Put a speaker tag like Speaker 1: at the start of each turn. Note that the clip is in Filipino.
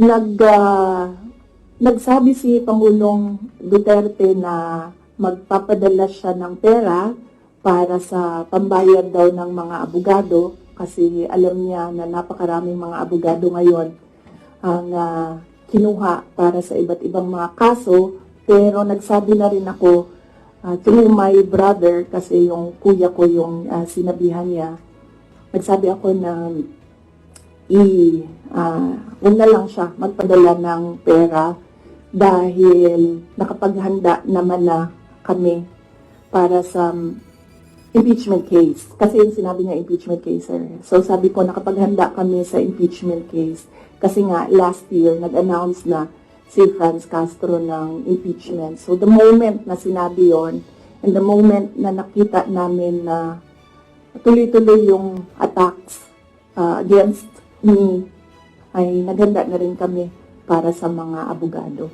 Speaker 1: nag ah, nagsabi si Pangulong Duterte na magpapadala siya ng pera para sa pambayad daw ng mga abogado kasi alam niya na napakaraming mga abogado ngayon ang ah, kinuha para sa iba't ibang mga kaso. Pero nagsabi na rin ako ah, through my brother kasi yung kuya ko yung ah, sinabihan niya. Nagsabi ako na i ah, huwag na lang siya magpadala ng pera dahil nakapaghanda naman na kami para sa impeachment case. Kasi yung sinabi niya impeachment case, sir. So sabi ko nakapaghanda kami sa impeachment case. Kasi nga last year nag-announce na si Franz Castro ng impeachment. So the moment na sinabi yon and the moment na nakita namin na tuloy-tuloy yung attacks uh, against me, ay naghanda na rin kami para sa mga abogado.